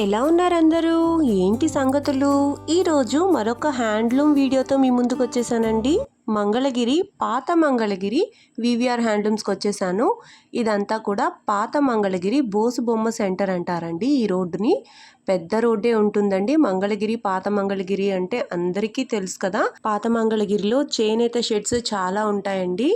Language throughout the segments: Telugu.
ఎలా ఉన్నారు అందరూ ఏంటి సంగతులు? ఈరోజు మరొక హ్యాండ్లూమ్ వీడియోతో మీ ముందుకు వచ్చేసానండి. మంగళగిరి పాత మంగళగిరి వివిఆర్ హ్యాండ్లూమ్స్కి వచ్చేసాను. ఇదంతా కూడా పాత మంగళగిరి బోసు బొమ్మ సెంటర్ అంటారండి ఈ రోడ్డుని. పెద్ద రోడ్డే ఉంటుందండి. మంగళగిరి పాత మంగళగిరి అంటే అందరికీ తెలుసు కదా. పాత మంగళగిరిలో చేనేత షెడ్స్ చాలా ఉంటాయండి.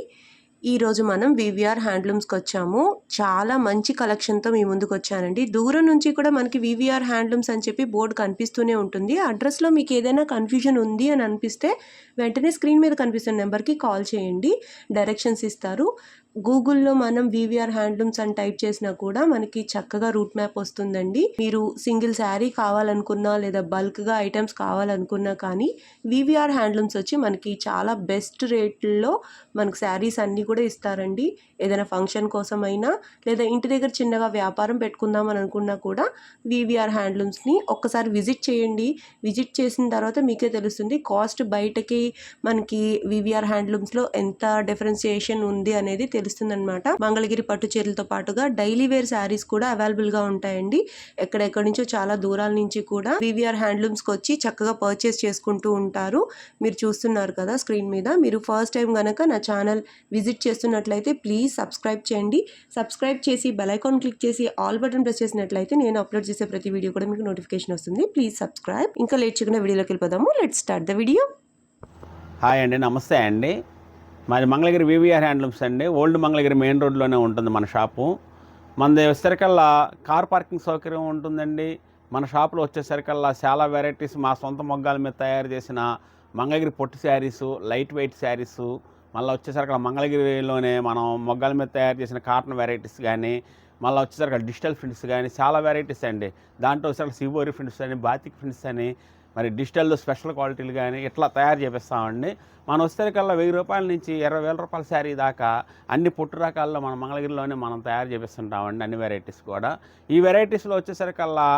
ఈరోజు మనం వివిఆర్ హ్యాండ్లూమ్స్కి వచ్చాము. చాలా మంచి కలెక్షన్తో మీ ముందుకు వచ్చానండి. దూరం నుంచి కూడా మనకి వివిఆర్ హ్యాండ్లూమ్స్ అని చెప్పి బోర్డు కనిపిస్తూనే ఉంటుంది. అడ్రస్లో మీకు ఏదైనా కన్ఫ్యూజన్ ఉంది అని అనిపిస్తే వెంటనే స్క్రీన్ మీద కనిపిస్తున్న నెంబర్కి కాల్ చేయండి. డైరెక్షన్స్ ఇస్తారు. గూగుల్లో మనం వివిఆర్ హ్యాండ్లూమ్స్ అని టైప్ చేసినా కూడా మనకి చక్కగా రూట్ మ్యాప్ వస్తుందండి. మీరు సింగిల్ శారీ కావాలనుకున్నా లేదా బల్క్గా ఐటమ్స్ కావాలనుకున్నా కానీ వివిఆర్ హ్యాండ్లూమ్స్ వచ్చి మనకి చాలా బెస్ట్ రేట్లో మనకు శారీస్ అన్నీ కూడా ఇస్తారండి. ఏదైనా ఫంక్షన్ కోసమైనా లేదా ఇంటి దగ్గర చిన్నగా వ్యాపారం పెట్టుకుందాం అని అనుకున్నా కూడా వివిఆర్ హ్యాండ్లూమ్స్ని ఒక్కసారి విజిట్ చేయండి. విజిట్ చేసిన తర్వాత మీకే తెలుస్తుంది కాస్ట్ బయటకి మనకి వివిఆర్ హ్యాండ్లూమ్స్లో ఎంత డిఫరెన్సియేషన్ ఉంది అనేది తెలుస్తుంది. అనమాట మంగళగిరి పట్టు చీరలతో పాటుగా డైలీ వేర్ శారీస్ కూడా అవైలబుల్గా ఉంటాయండి. ఎక్కడెక్కడి నుంచో చాలా దూరాల నుంచి కూడా వివిఆర్ హ్యాండ్లూమ్స్కి వచ్చి చక్కగా పర్చేస్ చేసుకుంటూ ఉంటారు. మీరు చూస్తున్నారు కదా స్క్రీన్ మీద. మీరు ఫస్ట్ టైం కనుక నా ఛానల్ విజిట్ చేస్తున్నట్లయితే ప్లీజ్ సబ్స్క్రైబ్ చేయండి. సబ్స్క్రైబ్ చేసి బెలైకాన్ క్లిక్ చేసి ఆల్ బటన్ ప్రెస్ చేసినట్లయితే నేను అప్లోడ్ చేసే ప్రతి వీడియో కూడా మీకు నోటిఫికేషన్ వస్తుంది. ప్లీజ్ సబ్స్క్రైబ్ ఇంకా లేట్ చేయకుండా వీడియోలోకి వెళ్ళిపోదాము. Let start the video hi అండి. నమస్తే అండి. మాది Mangalagiri V V R handlooms అండి. ఓల్డ్ మంగళగిరి మెయిన్ రోడ్లోనే ఉంటుంది మన షాపు. మనది వచ్చేసరికల్లా కార్ పార్కింగ్ సౌకర్యం ఉంటుందండి. మన షాపులో వచ్చేసరికల్లా చాలా వెరైటీస్ మా సొంత మొగ్గాల మీద తయారు చేసిన మంగళగిరి పొట్టి శారీసు లైట్ వెయిట్ శారీసు మళ్ళీ వచ్చేసరికి మంగళగిరిలోనే మనం మొగ్గాల మీద తయారు చేసిన కాటన్ వెరైటీస్ కానీ మళ్ళీ వచ్చేసరికి డిజిటల్ ప్రింట్స్ కానీ చాలా వెరైటీస్ అండి. దాంట్లో వచ్చేసరికి సివోరి ప్రింట్స్ అని బాతిక్ ప్రింట్స్ అని మరి డిజిటల్ స్పెషల్ క్వాలిటీలు కానీ ఇట్లా తయారు చేపిస్తామండి? మనం వచ్చేసరికల్లా వెయ్యి రూపాయల నుంచి ఇరవై వేల రూపాయల శారీ దాకా అన్ని పుట్టు రకాల్లో మన మంగళగిరిలోనే మనం తయారు చేపిస్తుంటామండి అన్ని వెరైటీస్ కూడా. ఈ వెరైటీస్లో వచ్చేసరికల్లా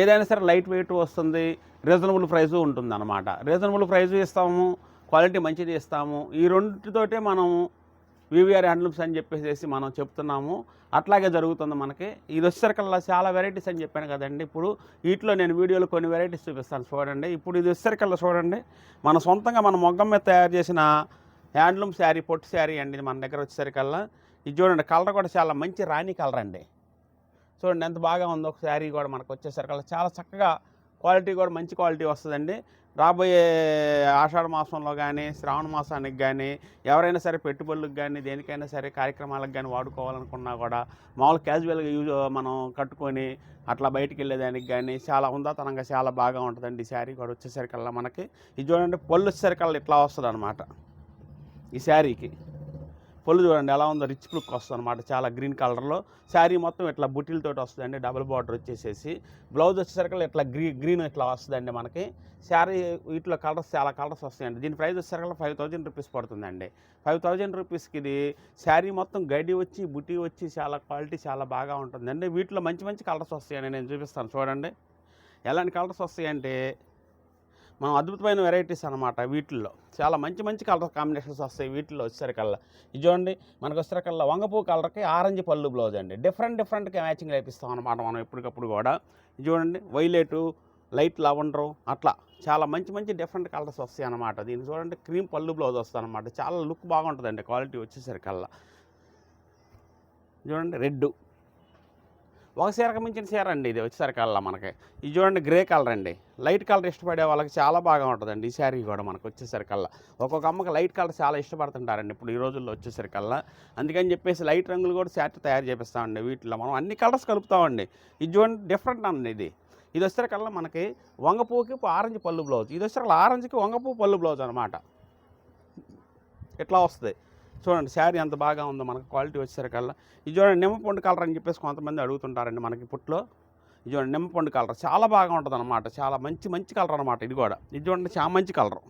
ఏదైనా సరే లైట్ వెయిట్ వస్తుంది రీజనబుల్ ప్రైజు ఉంటుంది అనమాట రీజనబుల్ ప్రైజు ఇస్తాము క్వాలిటీ మంచిది ఇస్తాము. ఈ రెండుతోటే మనం వివిఆర్ హ్యాండ్లూమ్స్ అని చెప్పేసి మనం చెప్తున్నాము. అట్లాగే జరుగుతుంది మనకి. ఇది వచ్చేసరికల్లా చాలా వెరైటీస్ అని చెప్పాను కదండి. ఇప్పుడు వీటిలో నేను వీడియోలో కొన్ని వెరైటీస్ చూపిస్తాను చూడండి. ఇప్పుడు ఇది వచ్చేసరికల్లా చూడండి. మన సొంతంగా మన మొగ్గం మీద తయారు చేసిన హ్యాండ్లూమ్ శారీ పొట్టు శారీ అండి ఇది మన దగ్గర వచ్చేసరికల్లా ఇది చూడండి కలర్ కూడా చాలా మంచి రాణి కలర్ అండి. చూడండి ఎంత బాగా ఉందో ఒక శారీ కూడా మనకు వచ్చేసరికల్లా చాలా చక్కగా క్వాలిటీ కూడా మంచి క్వాలిటీ వస్తుందండి. రాబోయే ఆషాఢ మాసంలో కానీ శ్రావణ మాసానికి కానీ ఎవరైనా సరే పెట్టుబడులకు కానీ దేనికైనా సరే కార్యక్రమాలకు కానీ వాడుకోవాలనుకున్నా కూడా మామూలు క్యాజువల్గా యూజ్ మనం కట్టుకొని అట్లా బయటికి వెళ్ళేదానికి కానీ చాలా ఉందాతనంగా చాలా బాగా ఉంటుందండి ఈ శారీ కూడా వచ్చేసరికల్లా మనకి. ఇది చూడండి పళ్ళు వచ్చేసరికల్లా ఇట్లా వస్తుంది అనమాట ఈ శారీకి. పళ్ళు చూడండి ఎలా ఉందో రిచ్ లుక్ వస్తుంది అనమాట చాలా గ్రీన్ కలర్లో శారీ మొత్తం ఇట్లా బుట్టిలతో వస్తుందండి డబుల్ బార్డర్ వచ్చేసేసి. బ్లౌజ్ వచ్చేసరికి ఇట్లా గ్రీ గ్రీన్ ఇట్లా వస్తుందండి మనకి. శారీ వీటిలో కలర్స్ చాలా కలర్స్ వస్తాయండి. దీని ప్రైస్ వచ్చేసరికి ఫైవ్ థౌజండ్ రూపీస్ పడుతుందండి. ఫైవ్ థౌజండ్ రూపీస్కి ఇది శారీ మొత్తం గడ్డి వచ్చి బుటీ వచ్చి చాలా క్వాలిటీ చాలా బాగా ఉంటుందండి. వీటిలో మంచి మంచి కలర్స్ వస్తాయండి నేను చూపిస్తాను చూడండి. ఎలాంటి కలర్స్ వస్తాయంటే మనం అద్భుతమైన వెరైటీస్ అనమాట వీటిల్లో. చాలా మంచి మంచి కలర్ కాంబినేషన్స్ వస్తాయి వీటిల్లో వచ్చేసరికల్లా ఇది చూడండి మనకు వచ్చేసరికల్లా వంగపూ కలర్కి ఆరెంజ్ పళ్ళు బ్లౌజ్ అండి. డిఫరెంట్ డిఫరెంట్గా మ్యాచింగ్ వేపిస్తాం అనమాట మనం ఎప్పటికప్పుడు కూడా. చూడండి వైలెటు లైట్ లవండరు అట్లా. చాలా మంచి మంచి డిఫరెంట్ కలర్స్ వస్తాయి అనమాట దీన్ని చూడండి క్రీమ్ పళ్ళు బ్లౌజ్ వస్తుంది అనమాట చాలా లుక్ బాగుంటుందండి క్వాలిటీ వచ్చేసరికల్లా చూడండి రెడ్ ఒక చీరకు మించిన చీర అండి ఇది వచ్చేసరికల్లా మనకి. ఇది చూడండి గ్రే కలర్ అండి. లైట్ కలర్ ఇష్టపడే వాళ్ళకి చాలా బాగా ఉంటుందండి ఈ శారీ కూడా మనకు వచ్చేసరికల్లా ఒక్కొక్క అమ్మకి లైట్ కలర్ చాలా ఇష్టపడుతుంటారండి ఇప్పుడు ఈ రోజుల్లో వచ్చేసరికల్లా అందుకని చెప్పేసి లైట్ రంగులు కూడా శారీ తయారు చేపిస్తామండి వీటిలో. మనం అన్ని కలర్స్ కలుపుతామండి. ఇది చూడండి డిఫరెంట్ అండి ఇది. ఇది వచ్చేసరికల్లా మనకి వంగపూకి ఆరెంజ్ పళ్ళు బ్లౌజ్. ఇది వచ్చేసరికి ఆరెంజ్కి వంగపూ పళ్ళు బ్లౌజ్ అనమాట ఇట్లా వస్తుంది? చూడండి శారీ ఎంత బాగా ఉందో మనకు క్వాలిటీ వచ్చేసరికల్లా. ఇది చూడండి నిమ్మపండు కలర్ అని చెప్పేసి కొంతమంది అడుగుతుంటారండి మనకి పుట్లో. ఇది చూడండి నిమ్మపండు కలర్. చాలా బాగా ఉంటుంది అనమాట చాలా మంచి మంచి కలర్ అనమాట ఇది కూడా. ఇది చూడండి చామంచి కలర్.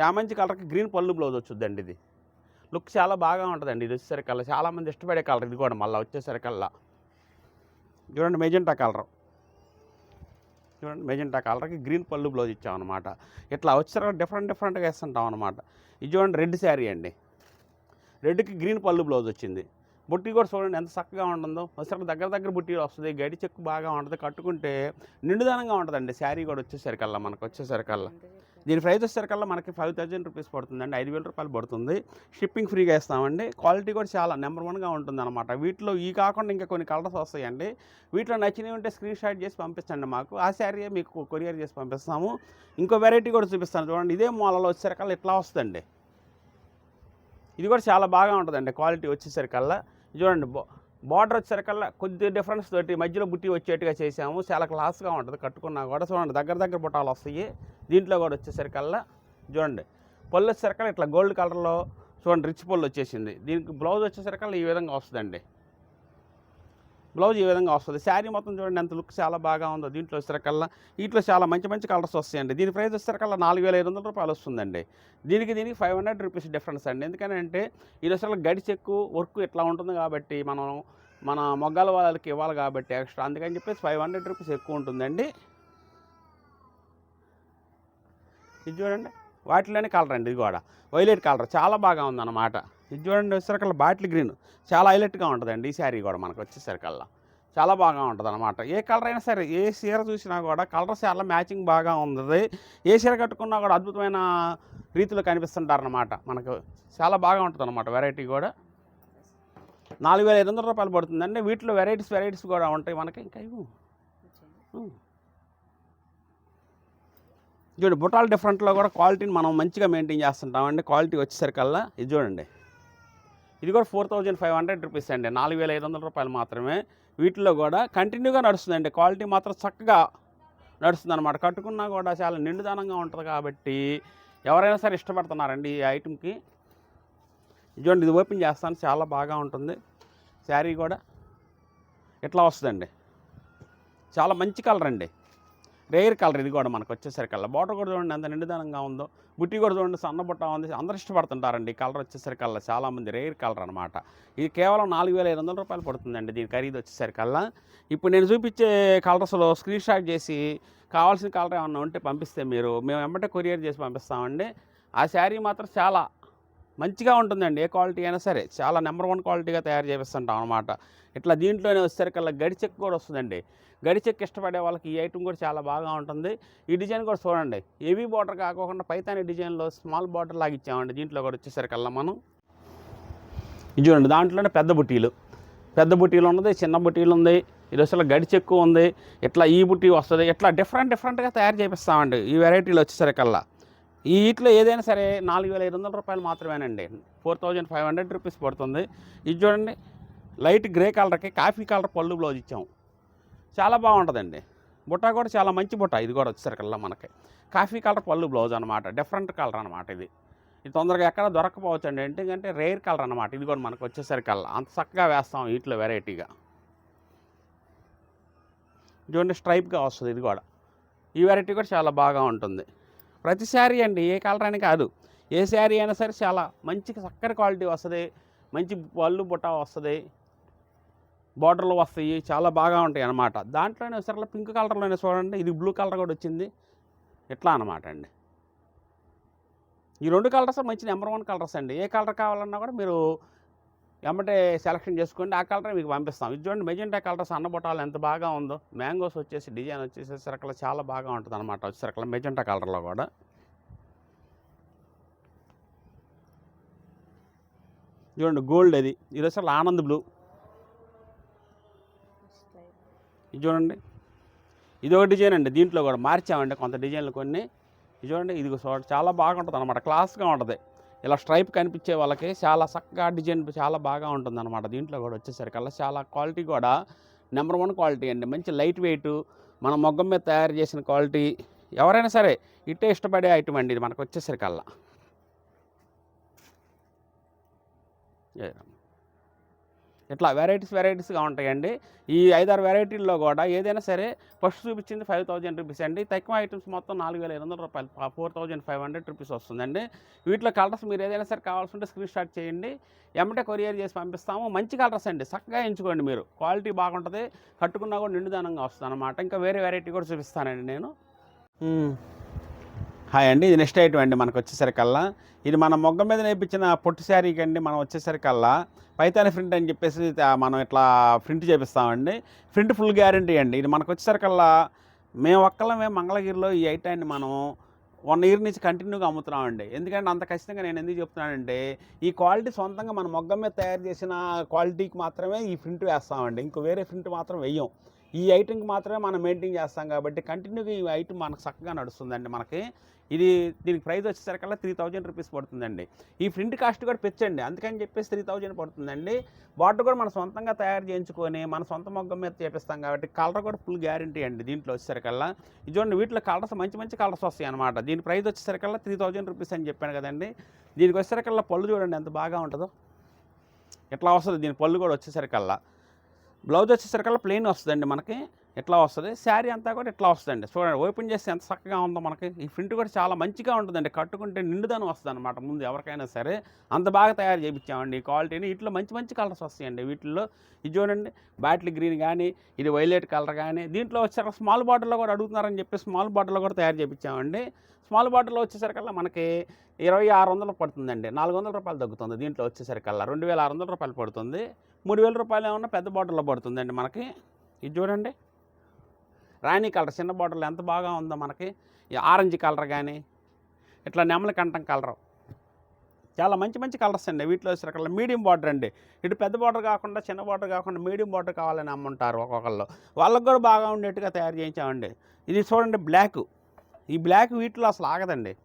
చామంచి కలర్కి గ్రీన్ పళ్ళు బ్లౌజ్ వచ్చుద్దండి ఇది. లుక్ చాలా బాగా ఉంటుందండి ఇది వచ్చేసరికల్లా. చాలామంది ఇష్టపడే కలర్ ఇది కూడా మళ్ళీ వచ్చేసరికల్లా. చూడండి మెజెంటా కలర్. చూడండి మెజెంటా కలర్కి గ్రీన్ పళ్ళు బ్లౌజ్ అనమాట ఇట్లా వచ్చేసరికి డిఫరెంట్ డిఫరెంట్గా వేస్తుంటాం అనమాట ఇది చూడండి రెడ్ శారీ అండి. రెడ్కి గ్రీన్ పళ్ళు బ్లౌజ్ వచ్చింది. బుట్టి కూడా చూడండి ఎంత చక్కగా ఉంటుందో. అసలు దగ్గర దగ్గర బుట్టి వస్తుంది గడి చెక్కు బాగా ఉంటుంది. కట్టుకుంటే నిండుదనంగా ఉంటుందండి. శారీ కూడా వచ్చేసరికల్లా మనకు వచ్చేసరికల్లా. దీని ప్రైస్ వచ్చేసరికల్లా మనకి ఫైవ్ థౌజండ్ రూపీస్ పడుతుందండి. ఐదు వేల రూపాయలు పడుతుంది. షిప్పింగ్ ఫ్రీగా ఇస్తామండి. క్వాలిటీ కూడా చాలా నెంబర్ వన్గా ఉంటుంది అనమాట వీటిలో ఈ కాకుండా ఇంకా కొన్ని కలర్స్ వస్తాయండి. వీటిలో నచ్చినవి ఉంటే స్క్రీన్ షాట్ చేసి పంపించండి మాకు. ఆ శారీ మీకు కొరియర్ చేసి పంపిస్తాము. ఇంకో వెరైటీ కూడా చూపిస్తాను. చూడండి ఇదే మూలలో వచ్చేసరికల్లా ఇట్లా వస్తుందండి. ఇది కూడా చాలా బాగా ఉంటుందండి. క్వాలిటీ వచ్చేసరికల్లా. చూడండి చూడండి బార్డర్ వచ్చేసరికల్లా కొద్ది డిఫరెన్స్ తోటి మధ్యలో బుట్టి వచ్చేట్టుగా చేసాము. చాలా క్లాస్గా ఉంటుంది కట్టుకున్నా కూడా. చూడండి దగ్గర దగ్గర బుట్టాలు వస్తాయి. దీంట్లో కూడా వచ్చేసరికల్లా చూడండి పళ్ళు వచ్చేసరికల్లా ఇట్లా గోల్డ్ కలర్లో చూడండి రిచ్ పళ్ళు వచ్చేసింది. దీనికి బ్లౌజ్ వచ్చేసరికల్లా ఈ విధంగా వస్తుందండి. బ్లౌజ్ ఈ విధంగా వస్తుంది. శారీ మొత్తం చూడండి ఎంత లుక్ చాలా బాగా ఉందో. దీంట్లో వచ్చేసరికల్లా వీటిలో చాలా మంచి మంచి కలర్స్ వస్తాయండి. దీని ప్రైస్ వచ్చేసరికల్లా నాలుగు వేల ఐదు వందల రూపాయలు వస్తుందండి. దీనికి దీనికి ఫైవ్ హండ్రెడ్ రూపీస్ డిఫరెన్స్ అండి. ఎందుకంటే ఇది అసలు గడి చెక్కు వర్క్ ఇట్లా ఉంటుంది కాబట్టి మనం మన మొగ్గల వాళ్ళకి ఇవ్వాలి కాబట్టి ఎక్స్ట్రా. అందుకని చెప్పేసి ఫైవ్ హండ్రెడ్ రూపీస్ ఎక్కువ ఉంటుందండి. ఇది చూడండి. వాటిలోనే కలర్ అండి ఇది కూడా. వైలెట్ కలర్ చాలా బాగా ఉందన్నమాట. ఇది చూడండి వచ్చేసరికల్లా బాటిల్ గ్రీన్. చాలా హైలైట్గా ఉంటుందండి ఈ శారీ కూడా మనకు వచ్చేసరికల్లా. చాలా బాగా ఉంటుంది అనమాట ఏ కలర్ అయినా సరే ఏ చీర చూసినా కూడా కలర్ చాలా మ్యాచింగ్ బాగా ఉంది ఏ చీర కట్టుకున్నా కూడా అద్భుతమైన రీతిలో కనిపిస్తుంటారనమాట మనకు. చాలా బాగా ఉంటుంది అనమాట వెరైటీ కూడా. నాలుగు వేల ఐదు వందల రూపాయలు పడుతుందండి. వీటిలో వెరైటీస్ వెరైటీస్ కూడా ఉంటాయి మనకి. ఇంకా ఇవ్వు. చూడండి బుటాల్ డిఫరెంట్లో కూడా క్వాలిటీని మనం మంచిగా మెయింటైన్ చేస్తుంటామండి. క్వాలిటీ వచ్చేసరికల్లా ఇది చూడండి. ఇది కూడా four thousand five hundred rupees అండి. నాలుగు వేల ఐదు వందల రూపాయలు మాత్రమే. వీటిలో కూడా కంటిన్యూగా నడుస్తుందండి. క్వాలిటీ మాత్రం చక్కగా నడుస్తుంది అనమాట కట్టుకున్నా కూడా చాలా నిండుదనంగా ఉంటుంది కాబట్టి ఎవరైనా సరే ఇష్టపడుతున్నారండి ఈ ఐటెంకి చూడండి ఇది ఓపెన్ చేస్తాను. చాలా బాగా ఉంటుంది. శారీ కూడా ఇట్లా వస్తుందండి? చాలా మంచి కలర్ అండి. రేర్ కలర్ ఇది కూడా మనకు వచ్చేసరికల్లా బార్డర్ కూడా చూడండి ఎంత నిండుదనంగా ఉందో. బుట్టి కూడా చూడండి సన్న బుట్ట ఉంది. అందరు ఇష్టపడుతుంటారండి. ఈ కలర్ వచ్చేసరికల్లా చాలామంది రేర్ కలర్ అనమాట ఇది కేవలం నాలుగు వేల ఐదు వందల రూపాయలు పడుతుందండి. దీని ఖరీదు వచ్చేసరికల్లా ఇప్పుడు నేను చూపించే కలర్స్లో స్క్రీన్ షాట్ చేసి కావాల్సిన కలర్ ఏమన్నా ఉంటే పంపిస్తే మీరు. మేము వెంబటే కొరియర్ చేసి పంపిస్తామండి. ఆ శారీ మాత్రం చాలా మంచిగా ఉంటుందండి. ఏ క్వాలిటీ అయినా సరే చాలా నెంబర్ వన్ క్వాలిటీగా తయారు చేపిస్తుంటాం అనమాట ఇట్లా దీంట్లోనే వచ్చేసరికల్లా గడిచెక్ కూడా వస్తుందండి. గడిచెక్ ఇష్టపడే వాళ్ళకి ఈ ఐటమ్ కూడా చాలా బాగా ఉంటుంది. ఈ డిజైన్ కూడా చూడండి. హెవీ బార్డర్ కాకుండా పైతాని డిజైన్లో స్మాల్ బార్డర్ లాగా ఇచ్చామండి. దీంట్లో కూడా వచ్చేసరికల్లా మనం ఇది చూడండి. దాంట్లోనే పెద్ద బుట్టీలు పెద్ద బుట్టీలు ఉన్నది చిన్న బుట్టీలు ఉంది. ఇది అసలు గడి చెక్కు ఉంది. ఇట్లా ఈ బుట్టి వస్తుంది. ఇట్లా డిఫరెంట్ డిఫరెంట్గా తయారు చేపిస్తామండి ఈ వెరైటీలు వచ్చేసరికల్లా. ఈ వీటిలో ఏదైనా సరే నాలుగు వేల ఐదు వందల రూపాయలు మాత్రమేనండి. Four thousand five hundred rupees పడుతుంది. ఇది చూడండి లైట్ గ్రే కలర్కి కాఫీ కలర్ పళ్ళు బ్లౌజ్ ఇచ్చాము చాలా బాగుంటుందండి. బుట్ట కూడా చాలా మంచి బుట్ట. ఇది కూడా వచ్చేసరికల్లా మనకి. కాఫీ కలర్ పళ్ళు బ్లౌజ్ అనమాట డిఫరెంట్ కలర్ అనమాట ఇది. ఇది తొందరగా ఎక్కడ దొరకపోవచ్చు అండి ఎందుకంటే రేర్ కలర్ అనమాట ఇది కూడా మనకు వచ్చేసరికల్లా. అంత చక్కగా వేస్తాం వీటిలో వెరైటీగా. చూడండి స్ట్రైప్గా వస్తుంది ఇది కూడా. ఈ వెరైటీ కూడా చాలా బాగా ఉంటుంది. ప్రతి శారీ అండి ఏ కలర్ అని కాదు. ఏ శారీ అయినా సరే చాలా మంచి చక్కటి క్వాలిటీ వస్తుంది. మంచి పళ్ళు బుట్ట వస్తుంది. బార్డర్లు వస్తాయి చాలా బాగా ఉంటాయి అన్నమాట. దాంట్లోనే సరే పింక్ కలర్లోనే చూడండి ఇది బ్లూ కలర్ కూడా వచ్చింది. ఇట్లా అనమాట అండి. ఈ రెండు కలర్స్ మంచి నెంబర్ వన్ కలర్స్ అండి. ఏ కలర్ కావాలన్నా కూడా మీరు వెంబటే సెలక్షన్ చేసుకోండి ఆ కలర్ మీకు పంపిస్తాం. ఇది చూడండి మెజెంటా కలర్ సన్నబొటాలు ఎంత బాగా ఉందో. మ్యాంగోస్ వచ్చేసి డిజైన్ వచ్చేసి సరకలు చాలా బాగా ఉంటుంది అనమాట వచ్చేసరికల మెజెంటా కలర్లో కూడా. చూడండి గోల్డ్ అది. ఇది అసలు ఆనంద్ బ్లూ ఇది చూడండి. ఇది ఒక డిజైన్ అండి. దీంట్లో కూడా మార్చామండి కొంత డిజైన్లు కొన్ని. ఇది చూడండి ఇది చాలా బాగుంటుంది అనమాట క్లాస్గా ఉంటుంది. ఇలా స్ట్రైప్ కనిపించే వాళ్ళకి చాలా చక్కగా డిజైన్ చాలా బాగా ఉంటుంది అనమాట దీంట్లో కూడా వచ్చేసరికల్లా చాలా క్వాలిటీ కూడా నెంబర్ వన్ క్వాలిటీ అండి. మంచి లైట్ వెయిట్ మన మొగ్గం మీద తయారు చేసిన క్వాలిటీ ఎవరైనా సరే ఇట్టే ఇష్టపడే ఐటమ్ అండి ఇది మనకు వచ్చేసరికల్లా ఇట్లా వెరైటీస్ వెరైటీస్గా ఉంటాయండి. ఈ ఐదారు వెరైటీల్లో కూడా ఏదైనా సరే ఫస్ట్ చూపించింది ఫైవ్ థౌజండ్ రూపీస్ అండి. తక్కువ ఐటమ్స్ మొత్తం నాలుగు వేల ఐదు వందల రూపాయలు four thousand five hundred rupees వస్తుందండి. వీటిలో కలర్స్ మీరు ఏదైనా సరే కావాల్సి ఉంటే స్క్రీన్ షాట్ చేయండి. ఎమ్మటే కొరియర్ చేసి పంపిస్తాము. మంచి కలర్స్ అండి. చక్కగా ఎంచుకోండి మీరు. క్వాలిటీ బాగుంటుంది. కట్టుకున్నా కూడా నిండుదనంగా వస్తుంది అనమాట ఇంకా వేరే వెరైటీ కూడా చూపిస్తానండి నేను. హాయ్ అండి. ఇది నెక్స్ట్ ఐటమ్ అండి మనకు వచ్చేసరికల్లా. ఇది మన మొగ్గ మీద నేర్పించిన పొట్టు శారీకి అండి మనం వచ్చేసరికల్లా. పైతాని ప్రింట్ అని చెప్పేసి మనం ఇట్లా ప్రింట్ చేపిస్తామండి. ప్రింట్ ఫుల్ గ్యారంటీ అండి. ఇది మనకు వచ్చేసరికల్లా మేము ఒక్కళ్ళమే మంగళగిరిలో ఈ ఐటాన్ని మనం వన్ ఇయర్ నుంచి కంటిన్యూగా అమ్ముతున్నామండి. ఎందుకంటే అంత ఖచ్చితంగా నేను ఎందుకు చెప్తున్నానంటే ఈ క్వాలిటీ సొంతంగా మన మొగ్గ మీద తయారు చేసిన క్వాలిటీకి మాత్రమే ఈ ప్రింట్ వేస్తామండి. ఇంకో వేరే ప్రింట్ మాత్రం వెయ్యం ఈ ఐటెంకి మాత్రమే మనం మెయింటైన్ చేస్తాం కాబట్టి కంటిన్యూగా ఈ ఐటమ్ మనకు చక్కగా నడుస్తుందండి మనకి. ఇది దీనికి ప్రైస్ వచ్చేసరికల్లా త్రీ థౌజండ్ రూపీస్ పడుతుందండి. ఈ ప్రింట్ కాస్ట్ కూడా పెంచండి. అందుకని చెప్పేసి త్రీ థౌజండ్ పడుతుందండి. బార్డర్ కూడా మనం సొంతంగా తయారు చేయించుకొని మన సొంత మొగ్గం మీద చేపిస్తాం కాబట్టి కలర్ కూడా ఫుల్ గ్యారంటీ అండి దీంట్లో వచ్చేసరికల్లా. ఇది చూడండి వీటిలో కలర్స్ మంచి మంచి కలర్స్ వస్తాయి అనమాట దీని ప్రైస్ వచ్చేసరికల్లా త్రీ థౌజండ్ రూపీస్ అని చెప్పాను కదండి. దీనికి వచ్చేసరికల్లా పళ్ళు చూడండి ఎంత బాగా ఉంటుందో. ఎట్లా వస్తుంది? దీని పళ్ళు కూడా వచ్చేసరికల్లా. బ్లౌజ్ వచ్చేసరికల్లా ప్లెయిన్ వస్తుందండి మనకి. ఎట్లా వస్తుంది? శారీ అంతా కూడా ఇట్లా వస్తుందండి. చూడండి ఓపెన్ చేస్తే ఎంత చక్కగా ఉందో మనకి. ఈ ప్రింట్ కూడా చాలా మంచిగా ఉంటుందండి. కట్టుకుంటే నిండుదనం వస్తుంది అనమాట ముందు ఎవరికైనా సరే అంత బాగా తయారు చేయించామండి ఈ క్వాలిటీని వీటిలో మంచి మంచి కలర్స్ వస్తాయండి. వీటిల్లో ఇది చూడండి బాటిల్ గ్రీన్ కానీ ఇది వైలెట్ కలర్ కానీ దీంట్లో వచ్చేసరికి స్మాల్ బాటిల్లో కూడా అడుగుతున్నారని చెప్పి స్మాల్ బాటిల్లో కూడా తయారు చేయించామండి స్మాల్ బాటిల్లో వచ్చేసరికల్లా మనకి ఇరవై ఆరు వందలు పడుతుందండి. నాలుగు వందల రూపాయలు తగ్గుతుంది దీంట్లో వచ్చేసరికల్లా. రెండు వేల ఆరు వందల రూపాయలు పడుతుంది. మూడు వేల రూపాయలు ఏమన్నా పెద్ద బాటిల్లో పడుతుందండి మనకి. ఇది చూడండి. రాణి కలర్ చిన్న బాటిల్ ఎంత బాగా ఉందో మనకి. ఈ ఆరెంజ్ కలర్ కానీ ఇట్లా నెమలి కంఠం కలర్. చాలా మంచి మంచి కలర్స్ అండి. వీటిలో వచ్చేసరికల్లా మీడియం బార్డర్ అండి. ఇటు పెద్ద బార్డర్ కాకుండా చిన్న బార్డర్ కాకుండా మీడియం బార్డర్ కావాలని అమ్ముంటారు ఒక్కొక్కళ్ళు. వాళ్ళకి కూడా బాగా ఉండేట్టుగా తయారు చేయించామండి. ఇది చూడండి బ్లాక్. ఈ బ్లాక్ వీటిలో అసలు ఆగదండి.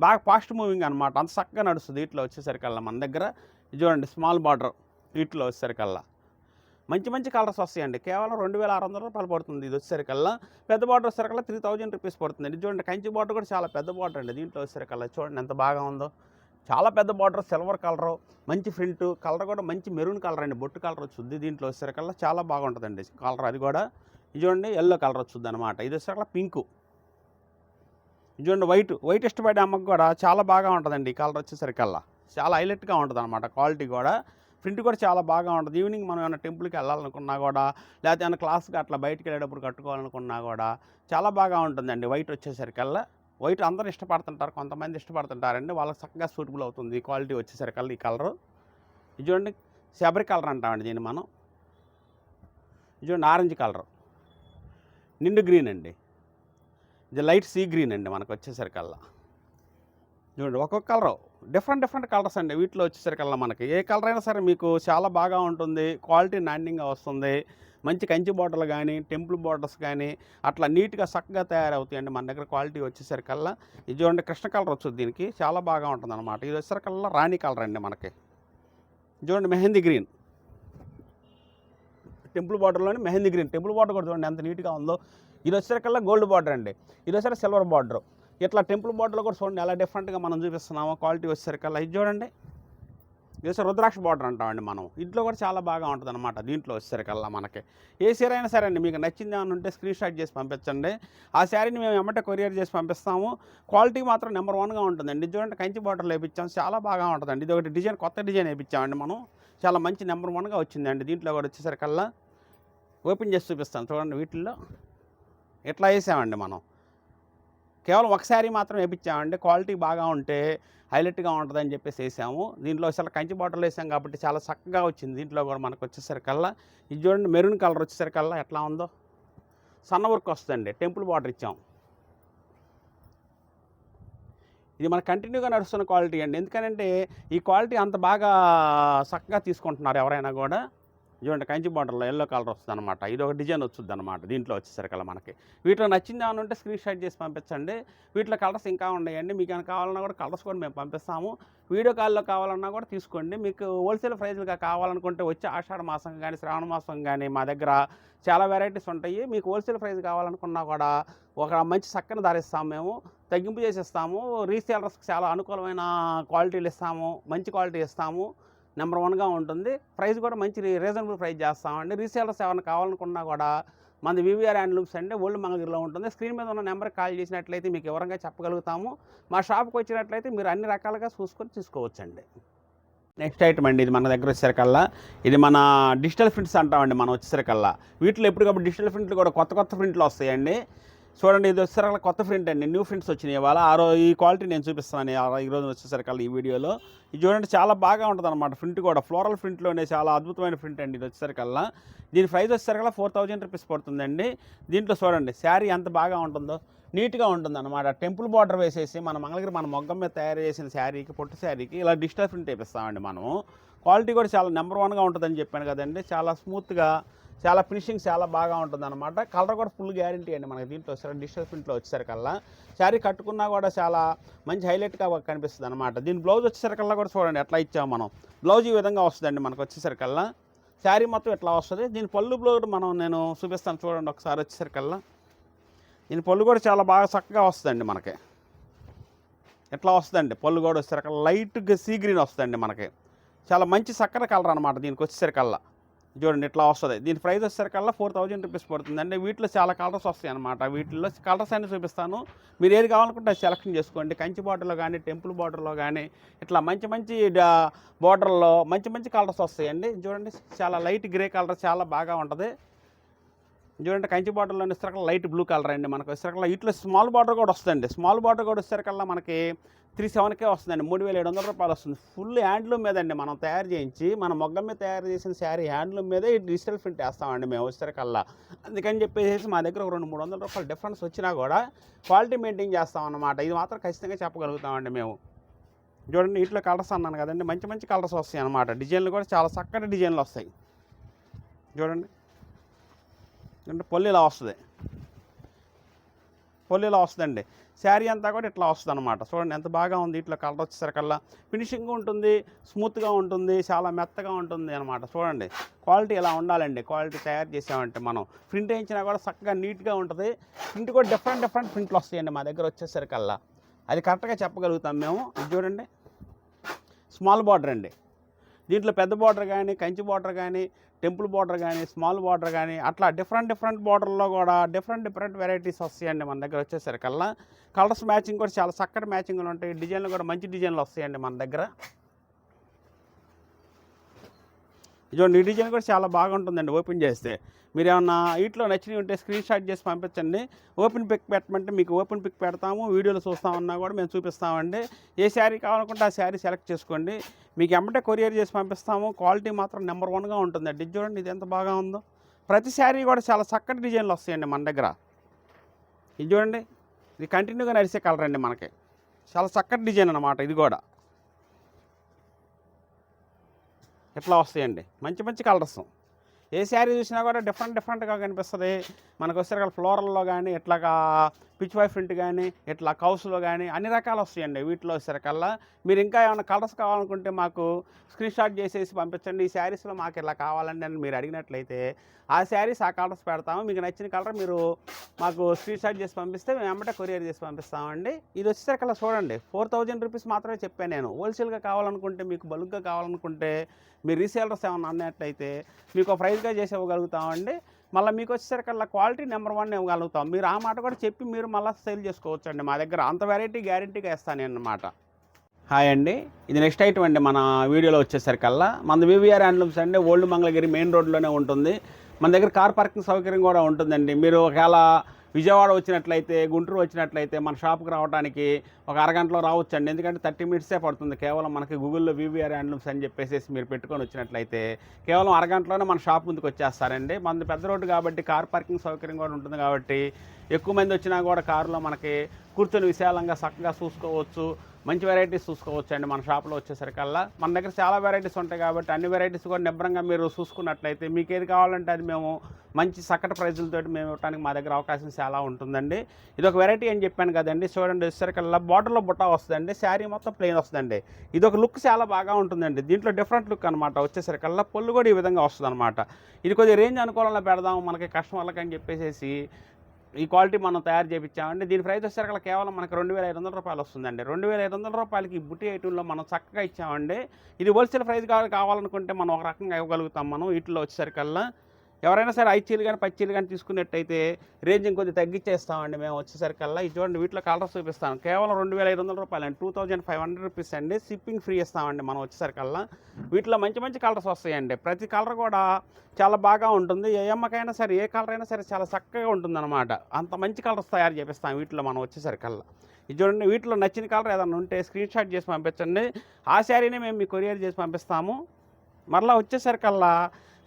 బాగా ఫాస్ట్ మూవింగ్ అనమాట అంత చక్కగా నడుస్తుంది. వీటిలో వచ్చేసరికల్లా మన దగ్గర. ఇది చూడండి స్మాల్ బార్డర్ వీటిలో వచ్చేసరికల్లా. మంచి మంచి కలర్స్ వస్తాయండి. కేవలం రెండు వేల ఆరు వందల రూపాయలు పడుతుంది ఇది వచ్చేసరికల్లా. పెద్ద బార్డర్ వచ్చేసరికల్లా త్రీ థౌజండ్ రూపీస్ పడుతుంది. చూడండి కంచి బార్డర్ కూడా చాలా పెద్ద బార్డర్ అండి. దీంట్లో వచ్చేసరికల్లా చూడండి ఎంత బాగా ఉందో. చాలా పెద్ద బార్డర్ సిల్వర్ కలరు మంచి ప్రింట్ కలర్ కూడా మంచి మెరూన్ కలర్ అండి. బొట్టు కలర్ వచ్చింది దీంట్లో వచ్చేసరికల్లా. చాలా బాగుంటుందండి కలర్ అది కూడా. ఇది చూడండి ఎల్లో కలర్ వచ్చింది అనమాట ఇది వచ్చేసరికల్లా పింకు. ఇది చూడండి వైట్ వైట్ ఇష్టపడే అమ్మకు కూడా చాలా బాగా ఉంటుందండి ఈ కలర్ వచ్చేసరికల్లా. చాలా హైలైట్గా ఉంటుంది అనమాట క్వాలిటీ కూడా. ప్రింట్ కూడా చాలా బాగా ఉంటుంది. ఈవినింగ్ మనం ఏమైనా టెంపుల్కి వెళ్ళాలనుకున్నా కూడా లేకపోతే ఏమైనా క్లాస్కి అట్లా బయటికి వెళ్ళేటప్పుడు కట్టుకోవాలనుకున్నా కూడా చాలా బాగా ఉంటుందండి. వైట్ వచ్చేసరికల్లా వైట్ అందరూ ఇష్టపడుతుంటారు కొంతమంది ఇష్టపడుతుంటారండి. వాళ్ళకి చక్కగా సూటబుల్ అవుతుంది. క్వాలిటీ వచ్చేసరికల్లా ఈ కలరు. ఇది చూడండి శబరి కలర్ అంటామండి దీన్ని మనం. ఇది చూడండి ఆరెంజ్ కలర్. నిండు గ్రీన్ అండి. ఇది లైట్ సీ గ్రీన్ అండి మనకు వచ్చేసరికల్లా. చూడండి ఒక్కొక్క కలరు. డిఫరెంట్ డిఫరెంట్ కలర్స్ అండి. వీటిలో వచ్చేసరికల్లా మనకి. ఏ కలర్ అయినా సరే మీకు చాలా బాగా ఉంటుంది. క్వాలిటీ నాణ్యంగా వస్తుంది. మంచి కంచి బాటిల్ కానీ టెంపుల్ బాటిల్స్ కానీ అట్లా నీట్గా చక్కగా తయారవుతాయండి మన దగ్గర క్వాలిటీ వచ్చేసరికల్లా. ఇది చూడండి కృష్ణ కలర్ వచ్చుద్ది దీనికి. చాలా బాగా ఉంటుంది అనమాట ఇది వచ్చేసరికల్లా రాణి కలర్ అండి మనకి. చూడండి మెహందీ గ్రీన్. టెంపుల్ బార్డర్లోని మెహందీ గ్రీన్. టెంపుల్ బార్డర్ కూడా చూడండి ఎంత నీట్గా ఉందో. ఇది వచ్చేసరికల్లా గోల్డ్ బార్డర్ అండి. ఇది వచ్చేసరికి సిల్వర్ బార్డర్. ఇట్లా టెంపుల్ బార్డర్లో కూడా చూడండి ఎలా డిఫరెంట్గా మనం చూపిస్తున్నామో క్వాలిటీ వచ్చేసరికల్లా ఇది చూడండి. ఇది రుద్రాక్ష బార్డర్ అంటామండి మనం. ఇంట్లో కూడా చాలా బాగా ఉంటుంది అనమాట దీంట్లో వచ్చేసరికల్లా మనకి. ఏ శారీ అయినా సరే అండి మీకు నచ్చింది అని ఉంటే స్క్రీన్ షాట్ చేసి పంపించండి. ఆ శారీని మేము ఎమ్మటే కొరియర్ చేసి పంపిస్తాము. క్వాలిటీ మాత్రం నెంబర్ వన్గా ఉంటుందండి. చూడండి కంచి బార్డర్ వేయించాం చాలా బాగా ఉంటుందండి. ఇది ఒకటి డిజైన్ కొత్త డిజైన్ వేయించామండి మనం. చాలా మంచి నెంబర్ వన్గా వచ్చిందండి. దీంట్లో కూడా వచ్చేసరికల్లా ఓపెన్ చేసి చూపిస్తాను. చూడండి వీటిల్లో. ఇట్లా వేసామండి మనం. కేవలం ఒకసారి మాత్రం వేయించామండి క్వాలిటీ బాగా ఉంటే హైలైట్గా ఉంటుందని చెప్పేసి వేసాము. దీంట్లో అసలు కంచి బాటిల్ వేసాం కాబట్టి చాలా చక్కగా వచ్చింది. దీంట్లో కూడా మనకు వచ్చేసరికల్లా ఇది చూడండి మెరూన్ కలర్ వచ్చేసరికల్లా ఎట్లా ఉందో. సన్న వర్క్ వస్తుందండి. టెంపుల్ బార్డర్ ఇచ్చాం. ఇది మన కంటిన్యూగా నడుస్తున్న క్వాలిటీ అండి. ఎందుకంటే ఈ క్వాలిటీ అంత బాగా చక్కగా తీసుకుంటున్నారు ఎవరైనా కూడా. చూడండి కంచి బార్డర్లో ఎల్లో కలర్ వస్తుంది అనమాట ఇది ఒక డిజైన్ వస్తుంది అనమాట దీంట్లో వచ్చేసరికల్లా మనకి. వీటిలో నచ్చింది ఉంటే స్క్రీన్ షాట్ చేసి పంపించండి. వీటిలో కలర్స్ ఇంకా ఉన్నాయండి. మీకు ఏమైనా కావాలన్నా కూడా కలర్స్ కూడా మేము పంపిస్తాము. వీడియో కాల్లో కావాలన్నా కూడా తీసుకోండి. మీకు హోల్సేల్ ప్రైజ్లుగా కావాలనుకుంటే వచ్చే ఆషాఢ మాసం కానీ శ్రావణ మాసం కానీ మా దగ్గర చాలా వెరైటీస్ ఉంటాయి. మీకు హోల్సేల్ ప్రైస్ కావాలనుకున్నా కూడా ఒక మంచి చక్కని ధరిస్తాము మేము. తగ్గింపు చేసి ఇస్తాము. రీసేలర్స్కి చాలా అనుకూలమైన క్వాలిటీలు ఇస్తాము. మంచి క్వాలిటీ ఇస్తాము. నెంబర్ వన్గా ఉంటుంది. ప్రైస్ కూడా మంచి రీజనబుల్ ప్రైస్ చేస్తామండి. రీసేలర్స్ ఏమైనా కావాలనుకున్నా కూడా మన వివిఆర్ హ్యాండ్లూమ్స్ అంటే ఓల్డ్ మంగళగిరిలో ఉంటుంది. స్క్రీన్ మీద ఉన్న నెంబర్ కాల్ చేసినట్లయితే మీకు వివరంగా చెప్పగలుగుతాము. మా షాప్కి వచ్చినట్లయితే మీరు అన్ని రకాలుగా చూసుకొని తీసుకోవచ్చండి. నెక్స్ట్ ఐటమ్ అండి. ఇది మన దగ్గర వచ్చేసరికల్లా. ఇది మన డిజిటల్ ప్రింట్స్ అంటామండి. మనం వచ్చేసరికల్లా. వీటిలో ఎప్పటికప్పుడు డిజిటల్ ప్రింట్లు కూడా కొత్త కొత్త ప్రింట్లు వస్తాయండి. చూడండి ఇది వచ్చేసరికి కొత్త ప్రింట్ అండి. న్యూ ప్రింట్స్ వచ్చినాయి ఇవాళ. ఆ రోజు ఈ క్వాలిటీ నేను చూపిస్తాను ఈ- ఈ రోజు వచ్చేసరికి ఈ వీడియోలో. ఇది చూడండి చాలా బాగా ఉంటుంది అనమాట ప్రింట్ కూడా. ఫ్లోరల్ ప్రింట్లోనే చాలా అద్భుతమైన ప్రింట్ అండి ఇది వచ్చేసరికల్లా. దీని ప్రైస్ వచ్చేసరికల్లా ఫోర్ థౌజండ్ రూపీస్ పడుతుందండి. దీంట్లో చూడండి శారీ ఎంత బాగా ఉంటుందో నీట్గా ఉంటుంది అనమాట టెంపుల్ బార్డర్ వేసేసి మన మంగళగిరి మన మొగ్గం మీద తయారు చేసిన శారీకి పొట్టు శారీకి ఇలా డిజిటల్ ప్రింట్ వేపిస్తామండి మనము. క్వాలిటీ కూడా చాలా నెంబర్ వన్గా ఉంటుందని చెప్పాను కదండి. చాలా స్మూత్గా చాలా ఫినిషింగ్ చాలా బాగా ఉంటుంది అనమాట కలర్ కూడా ఫుల్ గ్యారంటీ అండి మనకి దీంట్లో. వచ్చారు డిజిటల్ ప్రింట్లో వచ్చేసరికల్లా. శారీ కట్టుకున్నా కూడా చాలా మంచి హైలైట్గా కనిపిస్తుంది అనమాట దీని బ్లౌజ్ వచ్చేసరికల్లా కూడా చూడండి ఎట్లా ఇచ్చాము మనం. బ్లౌజ్ ఈ విధంగా వస్తుందండి మనకు వచ్చేసరికల్లా. శారీ మొత్తం ఇట్లా వస్తుంది? దీని పళ్ళు బ్లౌజ్ మనం నేను చూపిస్తాను చూడండి ఒకసారి వచ్చేసరికల్లా. దీని పళ్ళు కూడా చాలా బాగా చక్కగా వస్తుందండి మనకి. ఎట్లా వస్తుందండి? పళ్ళు కూడా వచ్చేసరికల్లా లైట్గా సీ గ్రీన్ వస్తుందండి మనకి. చాలా మంచి చక్కర కలర్ అనమాట దీనికి వచ్చేసరికల్లా. చూడండి ఇట్లా వస్తుంది. దీని ప్రైస్ వచ్చేసరికల్లా ఫోర్ థౌజండ్ రూపీస్ పడుతుంది. అంటే వీటిలో చాలా కలర్స్ వస్తాయి అనమాట వీటిల్లో కలర్స్ అన్ని చూపిస్తాను. మీరు ఏది కావాలనుకుంటే సెలెక్షన్ చేసుకోండి. కంచి బార్డర్లో కానీ టెంపుల్ బార్డర్లో కానీ ఇట్లా మంచి మంచి బార్డర్లో మంచి మంచి కలర్స్ వస్తాయండి. చూడండి చాలా లైట్ గ్రే కలర్ చాలా బాగా ఉంటుంది. చూడండి కంచి బార్డర్లో ఇస్తారు లైట్ బ్లూ కలర్ అండి మనకు. వచ్చేసరికల్లా ఇట్లా స్మాల్ బార్డర్ కూడా వస్తుంది స్మాల్ బార్డర్ కూడా వచ్చేసరికల్లా మనకి త్రీ సెవెన్కే వస్తుందండి. మూడు వేల ఏడు వందల రూపాయలు వస్తుంది. ఫుల్ హ్యాండ్లూమ్ మీద అండి మనం తయారు చేయించి మన మొగ్గం మీద తయారు చేసిన శారీ హ్యాండ్లూమ్ మీదే ఈ డిజిటల్ ప్రింట్ వేస్తామండి మేము వచ్చేసరికల్లా అందుకని చెప్పేసి మా దగ్గర ఒక రెండు మూడు వందల రూపాయలు డిఫరెన్స్ వచ్చినా కూడా క్వాలిటీ మెయింటైన్ చేస్తాం అన్నమాట ఇది మాత్రం ఖచ్చితంగా చెప్పగలుగుతామండి మేము. చూడండి ఇట్లా కలర్స్ అన్నాను కదండి. మంచి మంచి కలర్స్ వస్తాయి అన్నమాట డిజైన్లు కూడా చాలా చక్కటి డిజైన్లు వస్తాయి. చూడండి. అంటే పొల్లి ఇలా వస్తుంది. పొల్లి ఇలా వస్తుందండి. శారీ అంతా కూడా ఇట్లా వస్తుంది అనమాట చూడండి ఎంత బాగా ఉంది. ఇట్లా కలర్ వచ్చేసరికల్లా ఫినిషింగ్ ఉంటుంది స్మూత్గా ఉంటుంది చాలా మెత్తగా ఉంటుంది అనమాట చూడండి క్వాలిటీ ఇలా ఉండాలండి? క్వాలిటీ తయారు చేసామంటే మనం. ప్రింట్ వేయించినా కూడా చక్కగా నీట్గా ఉంటుంది. ప్రింట్ కూడా డిఫరెంట్ డిఫరెంట్ ప్రింట్లు వస్తాయండి మా దగ్గర వచ్చేసరికల్లా. అది కరెక్ట్గా చెప్పగలుగుతాం మేము. ఇది చూడండి. స్మాల్ బార్డర్ అండి. దీంట్లో పెద్ద బార్డర్ కానీ కంచి బార్డర్ కానీ టెంపుల్ బార్డర్ కానీ స్మాల్ బార్డర్ కానీ అట్లా డిఫరెంట్ డిఫరెంట్ బార్డర్లో కూడా డిఫరెంట్ డిఫరెంట్ వెరైటీస్ వస్తాయండి మన దగ్గర వచ్చేసరికల్లా. కలర్స్ మ్యాచింగ్ కూడా చాలా చక్కటి మ్యాచింగ్లు ఉంటాయి. డిజైన్లు కూడా మంచి డిజైన్లు వస్తాయండి మన దగ్గర. ఇదిగోండి ఈ డిజైన్ కూడా చాలా బాగుంటుందండి ఓపెన్ చేస్తే. మీరు ఏమన్నా వీటిలో నచ్చినవి ఉంటే స్క్రీన్ షాట్ చేసి పంపించండి. ఓపెన్ పిక్ పెట్టమంటే మీకు ఓపెన్ పిక్ పెడతాము. వీడియోలు చూస్తామన్నా కూడా మేము చూపిస్తామండి. ఏ శారీ కావాలనుకుంటే ఆ శారీ సెలెక్ట్ చేసుకోండి. మీకు ఎమ్మటే కొరియర్ చేసి పంపిస్తాము. క్వాలిటీ మాత్రం నెంబర్ వన్గా ఉంటుందండి. చూడండి ఇది ఎంత బాగా ఉందో. ప్రతి శారీ కూడా చాలా చక్కటి డిజైన్లు వస్తాయండి మన దగ్గర. ఇది చూడండి ఇది కంటిన్యూగా నడిచే కలర్ అండి మనకి. చాలా చక్కటి డిజైన్ అన్నమాట ఇది కూడా. ఇట్లా వస్తాయండి. మంచి మంచి కలర్స్. ఏ శారీ చూసినా కూడా డిఫరెంట్ డిఫరెంట్గా కనిపిస్తుంది. మనకు వచ్చే ఫ్లోరల్లో కానీ ఇట్లాగా పిచ్ వై ప్రింట్ కానీ ఇట్లా కౌస్లో కానీ అన్ని రకాలు వస్తాయండి వీటిలో వచ్చేసరికల్లా. మీరు ఇంకా ఏమైనా కలర్స్ కావాలనుకుంటే మాకు స్క్రీన్ షాట్ చేసేసి పంపించండి. ఈ శారీస్లో మాకు ఇలా కావాలండి అని మీరు అడిగినట్లయితే ఆ శారీస్ ఆ కలర్స్ పెడతాము. మీకు నచ్చిన కలర్ మీరు మాకు స్క్రీన్ షాట్ చేసి పంపిస్తే మేము వెంబటే కొరియర్ చేసి పంపిస్తామండి. ఇది వచ్చేసరికల్లా చూడండి. ఫోర్ థౌజండ్ రూపీస్ మాత్రమే చెప్పాను నేను. హోల్సేల్గా కావాలనుకుంటే మీకు బల్క్గా కావాలనుకుంటే మీరు రీసేలర్స్ ఏమైనా అన్నట్లయితే మీకు ప్రైస్ ప్రైస్గా చేసి మళ్ళీ మీకు వచ్చేసరికల్లా క్వాలిటీ నెంబర్ వన్ ఇవ్వగలుగుతాం. మీరు ఆ మాట కూడా చెప్పి మీరు మళ్ళీ సేల్ చేసుకోవచ్చు అండి మా దగ్గర అంత వెరైటీ గ్యారంటీగా ఇస్తాను నేను అన్నమాట హాయ్ అండి. ఇది నెక్స్ట్ ఐటమ్ అండి మన వీడియోలో వచ్చేసరికల్లా. మన వివిఆర్ హ్యాండ్లూమ్స్ అండి. ఓల్డ్ మంగళగిరి మెయిన్ రోడ్లోనే ఉంటుంది. మన దగ్గర కార్ పార్కింగ్ సౌకర్యం కూడా ఉంటుందండి. మీరు ఒకవేళ విజయవాడ వచ్చినట్లయితే గుంటూరు వచ్చినట్లయితే మన షాప్కి రావడానికి ఒక అరగంటలో రావచ్చండి. ఎందుకంటే థర్టీ మినిట్సే పడుతుంది. కేవలం మనకి గూగుల్లో వివిఆర్ హ్యాండ్లూమ్స్ అని చెప్పేసి మీరు పెట్టుకొని వచ్చినట్లయితే కేవలం అరగంటలోనే మన షాప్ ముందుకు వచ్చేస్తారండి. మన పెద్ద రోడ్డు కాబట్టి కార్ పార్కింగ్ సౌకర్యం కూడా ఉంటుంది కాబట్టి ఎక్కువ మంది వచ్చినా కూడా కారులో మనకి కూర్చొని విశాలంగా చక్కగా చూసుకోవచ్చు. మంచి వెరైటీస్ చూసుకోవచ్చు అండి మన షాప్లో వచ్చేసరికల్లా. మన దగ్గర చాలా వెరైటీస్ ఉంటాయి కాబట్టి అన్ని వెరైటీస్ కూడా నిబ్రంగా మీరు చూసుకున్నట్లయితే మీకు ఏది కావాలంటే అది మేము మంచి చక్కటి ప్రైజులతో మేము ఇవ్వడానికి మా దగ్గర అవకాశం చాలా ఉంటుందండి. ఇది ఒక వెరైటీ అని చెప్పాను కదండి. చూడండి వచ్చేసరికల్లా బార్డర్లో బుట్ట వస్తుందండి. శారీ మొత్తం ప్లెయిన్ వస్తుందండి. ఇది ఒక లుక్ చాలా బాగా ఉంటుందండి. దీంట్లో డిఫరెంట్ లుక్ అనమాట వచ్చేసరికల్లా పొల్లు కూడా ఈ విధంగా వస్తుంది అనమాట ఇది కొద్దిగా రేంజ్ అనుకూలంగా పెడదాం మనకి కస్టమర్లకి అని చెప్పేసి ఈ క్వాలిటీ మనం తయారు చేయించామండి దీని ప్రైస్ వచ్చేసరికి కేవలం మనకు రెండు వేల ఐదు వందల రూపాయలు వస్తుందండి. రెండు వేల ఐదు వందల రూపాయలకి ఈ బుట్టి ఐటెంలో మనం చక్కగా ఇచ్చామండి. ఇది హోల్సేల్ ప్రైస్ కావాలి కావాలనుకుంటే మనం ఒక రకంగా ఇవ్వగలుగుతాం మనం. వీటిలో వచ్చేసరికల్లా ఎవరైనా సరే ఐదు చీలు కానీ పచ్చీలు కానీ తీసుకున్నట్టయితే రేంజ్ ఇంకొద్ది తగ్గించేస్తామండి మేము వచ్చేసరికల్లా. ఇది చూడండి వీటిలో కలర్స్ చూపిస్తాం కేవలం రెండు వేల ఐదు వందల రూపాయలు అండి. Two thousand five hundred rupees అండి. షిప్పింగ్ ఫ్రీ ఇస్తామండి మనం వచ్చేసరికల్లా. వీటిలో మంచి మంచి కలర్స్ వస్తాయండి. ప్రతి కలర్ కూడా చాలా బాగా ఉంటుంది. ఏ అమ్మకైనా సరే ఏ కలర్ అయినా సరే చాలా చక్కగా ఉంటుందన్నమాట. అంత మంచి కలర్స్ తయారు చేపిస్తాం వీటిలో మనం వచ్చేసరికల్లా. ఇది చూడండి వీటిలో నచ్చిన కలర్ ఏదైనా ఉంటే స్క్రీన్ షాట్ చేసి పంపించండి. ఆ శారీనే మేము మీ కొరియర్ చేసి పంపిస్తాము. మరలా వచ్చేసరికల్లా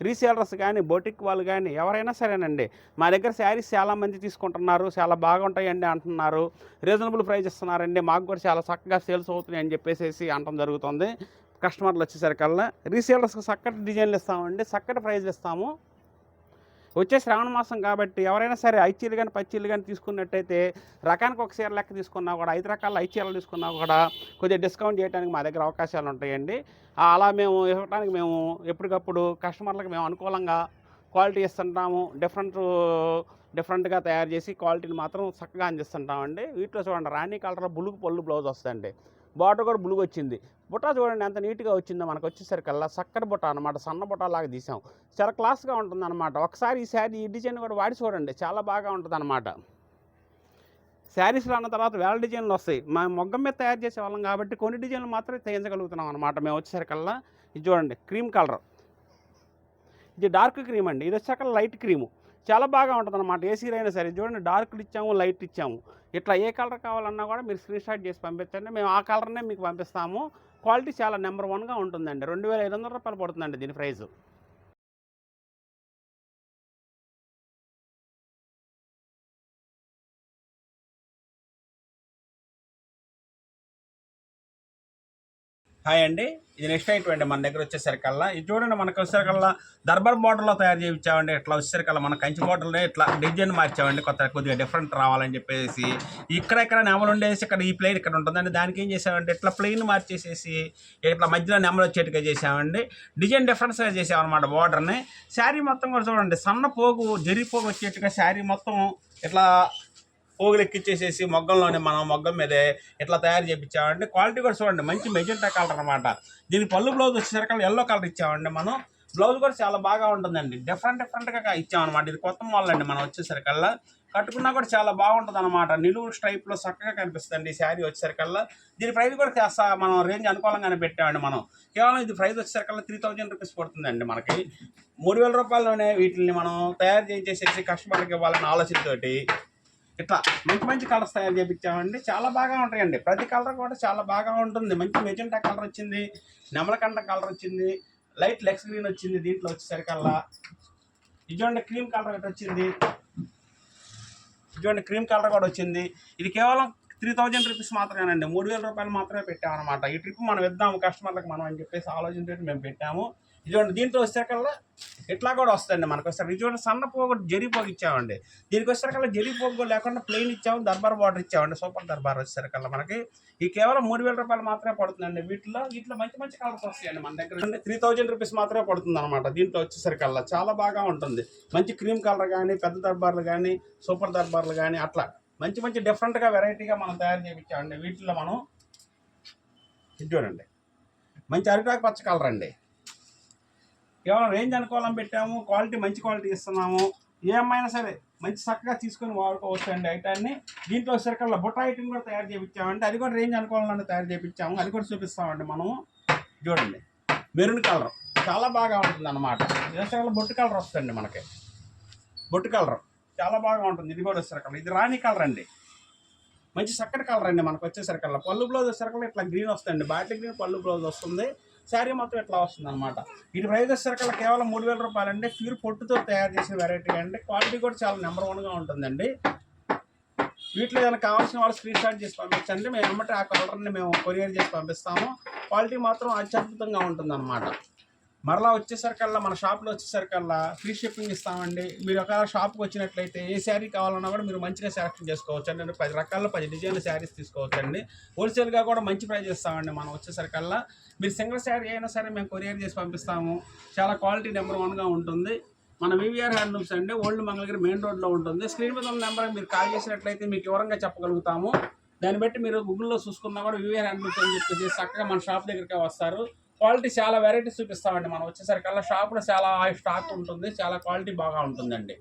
రీసేలర్స్ కానీ బొటిక్ వాళ్ళు కానీ ఎవరైనా సరేనండి. మా దగ్గర శారీస్ చాలామంది తీసుకుంటున్నారు చాలా బాగుంటాయండి అంటున్నారు. రీజనబుల్ ప్రైస్ ఇస్తున్నారండి. మాకు కూడా చాలా చక్కగా సేల్స్ అవుతున్నాయి అని చెప్పేసి అనడం జరుగుతుంది. కస్టమర్లు వచ్చేసరికల్లా రీసేలర్స్కి చక్కటి డిజైన్లు ఇస్తామండి. చక్కటి ప్రైజ్లు ఇస్తాము. వచ్చే శ్రావణ మాసం కాబట్టి ఎవరైనా సరే ఐచీలు కానీ పచ్చీలు కానీ తీసుకున్నట్టయితే రకానికి ఒక చీర లెక్క తీసుకున్నా కూడా ఐదు రకాల ఐచీరలు తీసుకున్నా కూడా కొద్దిగా డిస్కౌంట్ చేయడానికి మా దగ్గర అవకాశాలు ఉంటాయండి. అలా మేము ఇవ్వడానికి మేము ఎప్పటికప్పుడు కస్టమర్లకు మేము అనుకూలంగా క్వాలిటీ ఇస్తుంటాము. డిఫరెంట్ డిఫరెంట్గా తయారు చేసి క్వాలిటీని మాత్రం చక్కగా అందిస్తుంటామండి. వీటిలో చూడండి రాణి కలర్ బులుగు పళ్ళు బ్లౌజ్ వస్తుందండి బార్డర్ కూడా బులుగు వచ్చింది. బుట్ట చూడండి ఎంత నీట్గా వచ్చిందో మనకు వచ్చేసరికల్లా చక్కెర బుట్ట అనమాట సన్న బుట్ట లాగా తీసాం. చాలా క్లాస్గా ఉంటుంది అనమాట ఒకసారి ఈ శారీ ఈ డిజైన్ కూడా వాడి చూడండి చాలా బాగా ఉంటుంది అనమాట శారీస్లో అన్న తర్వాత వేల డిజైన్లు వస్తాయి. మా మొగ్గం మీద తయారు చేసే వాళ్ళం కాబట్టి కొన్ని డిజైన్లు మాత్రమే చేయించగలుగుతున్నాం అనమాట మేము వచ్చేసరికల్లా. ఇది చూడండి క్రీమ్ కలర్. ఇది డార్క్ క్రీమ్ అండి ఇది వచ్చాక లైట్ క్రీము. చాలా బాగా ఉంటుంది అనమాట ఏ అయినా సరే. చూడండి డార్క్ ఇచ్చాము లైట్ ఇచ్చాము. ఇట్లా ఏ కలర్ కావాలన్నా కూడా మీరు స్క్రీన్ షాట్ చేసి పంపించండి. మేము ఆ కలర్నే మీకు పంపిస్తాము. క్వాలిటీ చాలా నెంబర్ వన్గా ఉంటుందండి. రెండు వేల ఐదు వందల రూపాయలు పడుతుందండి దీని ప్రైస్ హాయ్ అండి. ఇది నెక్స్ట్ ఐటమ్ అండి మన దగ్గర వచ్చేసరికల్లా ఇది చూడండి మనకు వచ్చేసరికల్లా దర్బార్ బార్డర్లో తయారు చేయించామండి. ఇట్లా వచ్చేసరికల్లా మన కంచి బార్డర్లో ఇట్లా డిజైన్ మార్చామండి. కొత్త కొద్దిగా డిఫరెంట్ రావాలని చెప్పేసి. ఇక్కడ ఇక్కడ నెమలు ఉండేసి ఇక్కడ ఈ ప్లేన్ ఇక్కడ ఉంటుందండి. దానికి ఏం చేసామంటే ఇట్లా ప్లెయిన్ మార్చేసేసి ఇట్లా మధ్యలో నెమలు వచ్చేట్టుగా చేసామండి డిజైన్ డిఫరెన్స్గా చేసామన్నమాట బార్డర్ని శారీ మొత్తం కూడా చూడండి. సన్న పోగు జరి వచ్చేట్టుగా శారీ మొత్తం ఇట్లా పోగులు ఎక్కిచ్చేసేసి మొగ్గంలోనే మనం మొగ్గం మీదే ఇట్లా తయారు చేయించామండి క్వాలిటీ కూడా చూడండి మంచి మెజెంటా కలర్ అనమాట దీని పళ్ళు బ్లౌజ్ వచ్చేసరికి ఎల్లో కలర్ ఇచ్చామండి మనం. బ్లౌజ్ కూడా చాలా బాగా ఉంటుందండి. డిఫరెంట్ డిఫరెంట్గా ఇచ్చామన్నమాట. ఇది కొత్త మోడల్ అండి మనం వచ్చేసరికల్లా కట్టుకున్నా కూడా చాలా బాగుంటుంది అనమాట నిలువు స్ట్రైప్లో చక్కగా కనిపిస్తుంది ఈ శారీ వచ్చేసరికల్లా దీని ప్రైస్ కూడా కాస్త మనం రేంజ్ అనుకూలంగానే పెట్టామండి మనం. కేవలం ఇది ప్రైస్ వచ్చేసరికల్లా త్రీ థౌజండ్ రూపీస్ పడుతుందండి మనకి. మూడు వేల రూపాయల్లోనే వీటిని మనం తయారు చేసేసి కస్టమర్కి ఇవ్వాలనే ఆలోచనతోటి ఇట్లా మంచి మంచి కలర్స్ తయారు చేయించామండి చాలా బాగా ఉంటాయండి. ప్రతి కలర్ కూడా చాలా బాగా ఉంటుంది. మంచి మెజెంటా కలర్ వచ్చింది. నెమలకండ కలర్ వచ్చింది. లైట్ లెక్స్ గ్రీన్ వచ్చింది దీంట్లో వచ్చేసరికల్లా. ఇటువంటి క్రీమ్ కలర్ ఒకటి వచ్చింది. ఇటువంటి క్రీమ్ కలర్ కూడా వచ్చింది. ఇది కేవలం త్రీ థౌజండ్ రూపీస్ మాత్రమేనండి. మూడు వేల రూపాయలు మాత్రమే పెట్టామన్నమాట. ఈ ట్రిప్ మనం ఇద్దాము కస్టమర్లకు మనం అని చెప్పేసి ఆలోచన మేము పెట్టాము. ఇటువంటి దీంట్లో వచ్చేసరికల్లా ఇట్లా కూడా వస్తాయండి మనకు. వస్తారు ఇటువంటి సన్న పోగు జరీ పోగు ఇచ్చామండి. దీనికి వచ్చేసరికల్లా జరీ పోగు లేకుండా ప్లెయిన్ ఇచ్చాము దర్బార్ బార్డర్ ఇచ్చామండి. సూపర్ దర్బార్ వచ్చేసరికల్లా మనకి. ఈ కేవలం మూడు వేల రూపాయలు మాత్రమే పడుతుందండి. వీటిలో వీటిలో మంచి మంచి కలర్స్ వస్తాయండి మన దగ్గర. త్రీ థౌజండ్ రూపీస్ మాత్రమే పడుతుంది అనమాట దీంట్లో వచ్చేసరికల్లా. చాలా బాగా ఉంటుంది. మంచి క్రీమ్ కలర్ కానీ పెద్ద దర్బార్లు కానీ సూపర్ దర్బార్లు కానీ అట్లా మంచి మంచి డిఫరెంట్గా వెరైటీగా మనం తయారు చేయించామండి. వీటిలో మనం ఇది చూడండి. మంచి అరిటాకు పచ్చ కలర్ అండి. కేవలం రేంజ్ అనుకూలం పెట్టాము క్వాలిటీ మంచి క్వాలిటీ ఇస్తున్నాము. ఏమైనా సరే మంచి చక్కగా తీసుకొని వాడుకోవచ్చు అండి ఐటాన్ని దీంట్లో సరికల్లా బుట్ట ఐటమ్ కూడా తయారు చేయించామండి అది కూడా రేంజ్ అనుకూలంలో తయారు చేయించాము అది కూడా చూపిస్తామండి మనము. చూడండి. మెరూన్ కలర్ చాలా బాగా ఉంటుంది అనమాట వేసవిలో బొట్టు కలర్ వస్తుంది మనకి. బొట్టు కలర్ చాలా బాగా ఉంటుంది. ఇది కూడా వచ్చేసరికల్లా ఇది రాణి కలర్ అండి. మంచి చక్కటి కలర్ అండి మనకు వచ్చేసరికల్లా పళ్ళు బ్లౌజ్ వచ్చేసరికల్లా ఇట్లా గ్రీన్ వస్తుంది బాటిల్ గ్రీన్ పళ్ళు బ్లౌజ్ వస్తుంది. శారీ మొత్తం ఇట్లా వస్తుంది అనమాట వీటి ప్రైస్ వచ్చేసరికల్లా కేవలం మూడు వేల రూపాయలు అండి ప్యూర్ పొట్టుతో తయారు చేసిన వెరైటీ అండి. క్వాలిటీ కూడా చాలా నెంబర్ వన్గా ఉంటుందండి. వీటిలో ఏదైనా కావాల్సిన వాళ్ళు స్క్రీన్ షాట్ చేసి పంపించండి. మేము ఏమంటే ఆ కలర్ని మేము కొరియర్ చేసి పంపిస్తాము. క్వాలిటీ మాత్రం అత్యద్భుతంగా ఉంటుంది మరలా వచ్చేసరికల్లా మన షాప్లో వచ్చేసరికల్లా ఫ్రీ షిప్పింగ్ ఇస్తామండి. మీరు ఒకవేళ షాప్కి వచ్చినట్లయితే ఏ శారీ కావాలన్నా కూడా మీరు మంచిగా సెలెక్షన్ చేసుకోవచ్చు అండి. పది రకాల పది డిజైన్ల శారీస్ తీసుకోవచ్చు అండి. హోల్సేల్గా కూడా మంచి ప్రైస్ ఇస్తామండి మనం వచ్చేసరికల్లా. మీరు సింగిల్ శారీ అయినా సరే మేము కొరియర్ చేసి పంపిస్తాము. చాలా క్వాలిటీ నెంబర్ వన్గా ఉంటుంది. మన వివిఆర్ హ్యాండ్లూమ్స్ అండి. ఓల్డ్ మంగళగిరి మెయిన్ రోడ్లో ఉంటుంది. స్క్రీన్ మీద ఉన్న నెంబర్ మీరు కాల్ చేసినట్లయితే మీకు వివరంగా చెప్పగలుగుతాము. దాన్ని బట్టి మీరు గూగుల్లో చూసుకున్నా కూడా వివిఆర్ హ్యాండ్లూమ్స్ అని చెప్పేసి చక్కగా మన షాప్ దగ్గరికి వస్తారు. క్వాలిటీ చాలా వెరైటీస్ చూపిస్తామండి మనం. వచ్చేసరికల్లా షాప్లో చాలా స్టాక్ ఉంటుంది. చాలా క్వాలిటీ బాగా ఉంటుందండి.